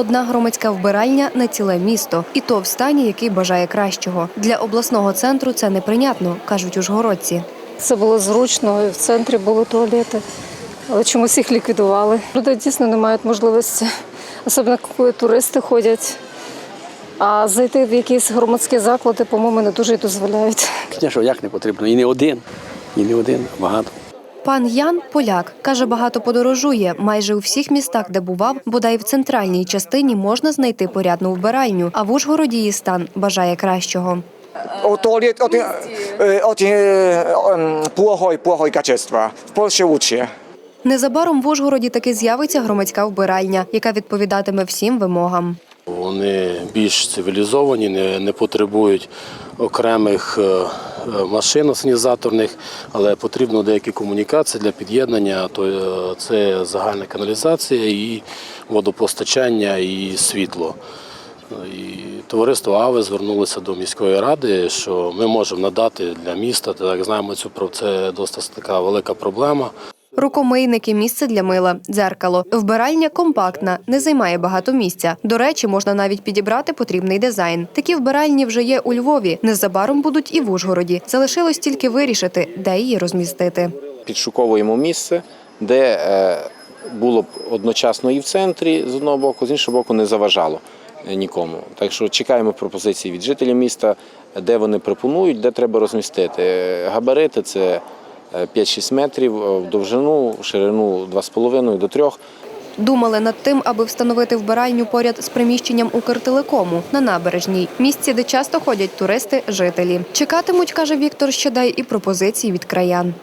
одна громадська вбиральня на ціле місто, і то в стані, який бажає кращого. Для обласного центру це неприйнятно, кажуть ужгородці. Це було зручно, і в центрі були туалети, але чомусь їх ліквідували. Люди дійсно не мають можливості, особливо коли туристи ходять. А зайти в якісь громадські заклади, по-моєму, не дуже й дозволяють. Звісно, як не потрібно. І не один, і не один, а багато. Пан Ян поляк каже, багато подорожує. Майже у всіх містах, де бував, бодай в центральній частині можна знайти порядну вбиральню. А в Ужгороді її стан бажає кращого. O tualet, o tym, e, o tym e, em, płochoj, płochoj kaczeństwa. W Polsce uczy. Незабаром в Ужгороді таки з'явиться громадська вбиральня, яка відповідатиме всім вимогам. Вони більш цивілізовані, не, не потребують окремих е, е, машин санізаторних, але потрібно деякі комунікації для під'єднання. Е, це загальна каналізація і водопостачання і світло. І товариство АВЕ звернулося до міської ради, що ми можемо надати для міста. Так знаємо, це досить така велика проблема. Рукомийники, місце для мила, дзеркало. Вбиральня компактна, не займає багато місця. До речі, можна навіть підібрати потрібний дизайн. Такі вбиральні вже є у Львові. Незабаром будуть і в Ужгороді. Залишилось тільки вирішити, де її розмістити. підшуковуємо місце, де е, було б одночасно і в центрі з одного боку, з іншого боку, не заважало е, нікому. Так що чекаємо пропозиції від жителів міста, де вони пропонують, де треба розмістити. Е, Габарити це 5-6 метрів, е, в довжину, в ширину 2,5 до 3. Думали над тим, аби встановити вбиральню поряд з приміщенням Укртелекому на набережній, місці, де часто ходять туристи, жителі. Чекатимуть, каже Віктор Щедай, і пропозиції від краян.